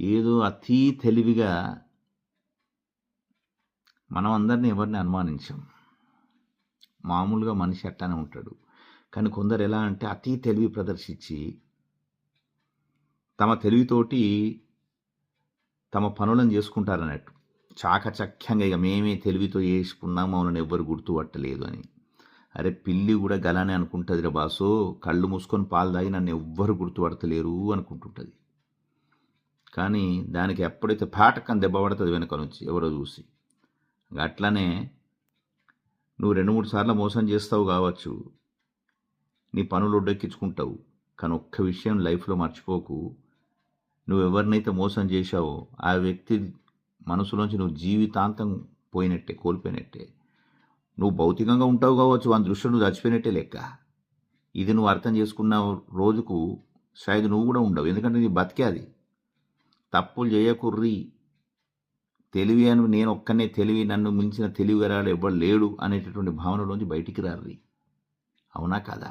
ఏదో అతి తెలివిగా మనం అందరిని ఎవరిని అనుమానించాం. మామూలుగా మనిషి అట్టానే ఉంటాడు. కానీ కొందరు ఎలా అంటే అతి తెలివి ప్రదర్శించి తమ తెలివితోటి తమ పనులను చేసుకుంటారన్నట్టు. చాకచక్యంగా ఇక మేమే తెలివితో వేసుకున్నాం మమ్మల్ని ఎవ్వరు గుర్తుపట్టలేదు అని. అరే పిల్లి కూడా గలానే అనుకుంటుంది రా బాసో. కళ్ళు మూసుకొని పాలు తాగి నన్ను ఎవ్వరు గుర్తుపడతలేరు అనుకుంటుంటుంది. కానీ దానికి ఎప్పుడైతే పాటకం దెబ్బ పడుతుంది వెనక నుంచి ఎవరో చూసి. అట్లనే నువ్వు రెండు మూడు సార్లు మోసం చేస్తావు కావచ్చు నీ పనులు ఒడ్డెక్కించుకుంటావు కానీ ఒక్క విషయం లైఫ్లో మర్చిపోకు. నువ్వు ఎవరినైతే మోసం చేశావో ఆ వ్యక్తి మనసులోంచి నువ్వు జీవితాంతం పోయినట్టే కోల్పోయినట్టే. నువ్వు భౌతికంగా ఉంటావు కావచ్చు వాని దృష్టిలో నువ్వు చచ్చిపోయినట్టే లెక్క. ఇది నువ్వు అర్థం చేసుకున్న రోజుకు షాయద్ నువ్వు కూడా ఉండవు. ఎందుకంటే నీ బతికే అది. తప్పులు చేయకుర్రి తెలివి అని నేను ఒక్కనే తెలివి నన్ను మించిన తెలివిగరాలు ఎవ్వడు లేడు అనేటటువంటి భావనలోంచి బయటికి రారి అవునా కదా?